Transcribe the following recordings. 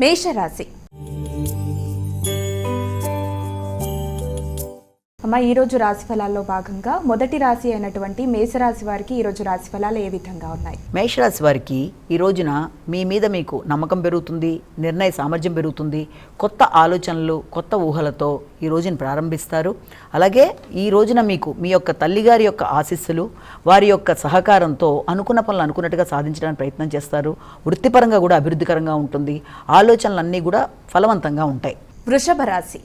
మేషరాశి. అమ్మ ఈరోజు రాశి ఫలాల్లో భాగంగా మొదటి రాశి అయినటువంటి మేషరాశి వారికి ఈరోజు రాశి ఫలాలు ఏ విధంగా ఉన్నాయి? మేషరాశి వారికి ఈ రోజున మీ మీద మీకు నమ్మకం పెరుగుతుంది నిర్ణయ సామర్థ్యం పెరుగుతుంది కొత్త ఆలోచనలు కొత్త ఊహలతో ఈ రోజున ప్రారంభిస్తారు. అలాగే ఈ రోజున మీకు మీ యొక్క తల్లిగారి యొక్క ఆశీస్సులు వారి యొక్క సహకారంతో అనుకున్న పనులు అనుకున్నట్టుగా సాధించడానికి ప్రయత్నం చేస్తారు. వృత్తిపరంగా కూడా అభివృద్ధికరంగా ఉంటుంది. ఆలోచనలన్నీ కూడా ఫలవంతంగా ఉంటాయి. వృషభ రాశి.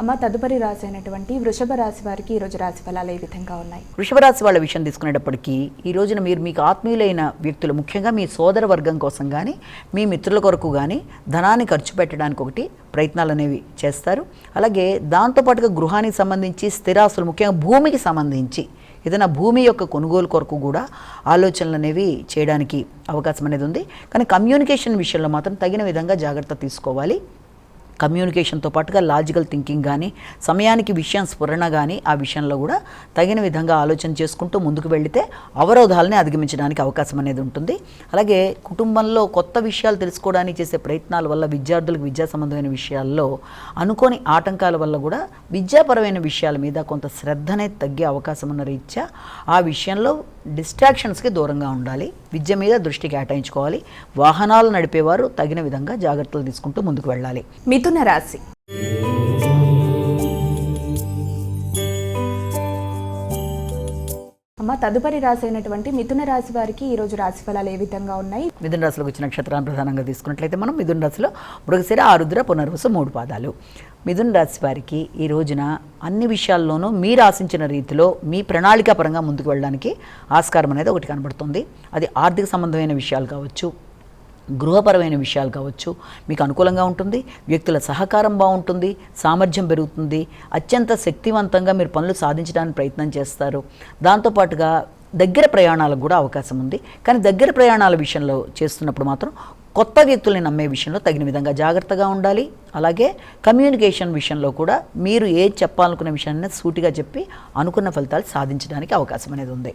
అమ్మ తదుపరి రాశి అయినటువంటి వృషభ రాశి వారికి ఈరోజు రాశి ఫలాలు ఏ విధంగా ఉన్నాయి? వృషభ రాశి వాళ్ళ విషయం తీసుకునేటప్పటికీ ఈ రోజున మీరు మీకు ఆత్మీయులైన వ్యక్తులు ముఖ్యంగా మీ సోదర వర్గం కోసం కానీ మీ మిత్రుల కొరకు కానీ ధనాన్ని ఖర్చు పెట్టడానికి ఒకటి ప్రయత్నాలు అనేవి చేస్తారు. అలాగే దాంతోపాటుగా గృహానికి సంబంధించి స్థిరాస్తులు ముఖ్యంగా భూమికి సంబంధించి ఏదైనా భూమి యొక్క కొనుగోలు కొరకు కూడా ఆలోచనలు అనేవి చేయడానికి అవకాశం అనేది ఉంది. కానీ కమ్యూనికేషన్ విషయంలో మాత్రం తగిన విధంగా జాగ్రత్త తీసుకోవాలి. కమ్యూనికేషన్తో పాటుగా లాజికల్ థింకింగ్ కానీ సమయానికి విషయం స్ఫురణ కానీ ఆ విషయంలో కూడా తగిన విధంగా ఆలోచన చేసుకుంటూ ముందుకు వెళితే అవరోధాలని అధిగమించడానికి అవకాశం అనేది ఉంటుంది. అలాగే కుటుంబంలో కొత్త విషయాలు తెలుసుకోవడానికి చేసే ప్రయత్నాల వల్ల విద్యార్థులకు విద్యా సంబంధమైన విషయాల్లో అనుకోని ఆటంకాల వల్ల కూడా విద్యాపరమైన విషయాల మీద కొంత శ్రద్ధ అనేది తగ్గే అవకాశం ఉన్న రీత్యా ఆ విషయంలో డిస్ట్రాక్షన్స్కి దూరంగా ఉండాలి విద్య మీద దృష్టి కేటాయించుకోవాలి వాహనాలు నడిపేవారు తగిన విధంగా జాగ్రత్తలు తీసుకుంటూ ముందుకు వెళ్ళాలి. మిథున రాశి. అమ్మ తదుపరి రాశి అయినటువంటి మిథున రాశి వారికి రోజు రాశి ఫలాలు ఏ విధంగా ఉన్నాయి? మిథున రాశిలోకి వచ్చిన నక్షత్రాన్ని ప్రధానంగా తీసుకున్నట్లయితే మనం మిథున రాశిలో మృగశిర ఆరుద్ర పునర్వసు మూడు పాదాలు. మిథున రాశి వారికి ఈ రోజున అన్ని విషయాల్లోనూ మీరు ఆశించిన రీతిలో మీ ప్రణాళిక పరంగా ముందుకు వెళ్ళడానికి ఆస్కారం అనేది ఒకటి కనబడుతుంది. అది ఆర్థిక సంబంధమైన విషయాలు కావచ్చు గృహపరమైన విషయాలు కావచ్చు మీకు అనుకూలంగా ఉంటుంది వ్యక్తుల సహకారం బాగుంటుంది సామర్థ్యం పెరుగుతుంది అత్యంత శక్తివంతంగా మీరు పనులు సాధించడానికి ప్రయత్నం చేస్తారు. దాంతోపాటుగా దగ్గర ప్రయాణాలకు కూడా అవకాశం ఉంది. కానీ దగ్గర ప్రయాణాల విషయంలో చేస్తున్నప్పుడు మాత్రం కొత్త వ్యక్తుల్ని నమ్మే విషయంలో తగిన విధంగా జాగ్రత్తగా ఉండాలి. అలాగే కమ్యూనికేషన్ విషయంలో కూడా మీరు ఏది చెప్పాలనుకునే విషయాన్ని సూటిగా చెప్పి అనుకున్న ఫలితాలు సాధించడానికి అవకాశం అనేది ఉంది.